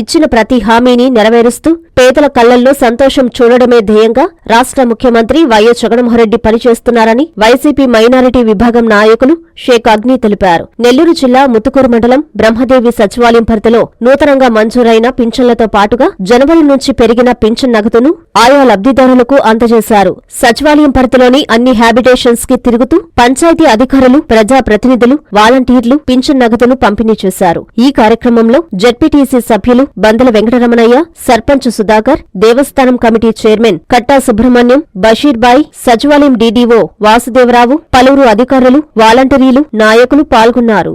ఇచ్చిన ప్రతి హామీని నెరవేరుస్తూ పేదల కళ్ళల్లో సంతోషం చూడడమే ధ్యేయంగా రాష్ట్ర ముఖ్యమంత్రి వైఎస్ జగన్మోహన్రెడ్డి పనిచేస్తున్నారని వైసీపీ మైనారిటీ విభాగం నాయకులు షేక్ అగ్ని తెలిపారు. నెల్లూరు జిల్లా ముత్తుకూరు మండలం బ్రహ్మదేవి సచివాలయం పరిధిలో నూతనంగా మంజూరైన పింఛన్లతో పాటుగా జనవరి నుంచి పెరిగిన పింఛన్ నగదును ఆయా లబ్దిదారులకు అందజేశారు. సచివాలయం పరిధిలోని అన్ని హ్యాబిటేషన్స్కి తిరుగుతూ పంచాయతీ అధికారులు ప్రజా ప్రతినిధులు వాలంటీర్లు పింఛన్ నగదును పంపిణీ చేశారు. ఈ కార్యక్రమంలో జెడ్పీటీసీ సభ్యులు బందల వెంకటరమణయ్య సర్పంచ్ సుధాకర్ దేవస్థానం కమిటీ చైర్మన్ కట్టా సుబ్రహ్మణ్యం బషీర్బాయ్ సచివాలయం డీడీఓ వాసుదేవరావు పలువురు అధికారులు వాలంటీర్లు నాయకులు పాల్గొన్నారు.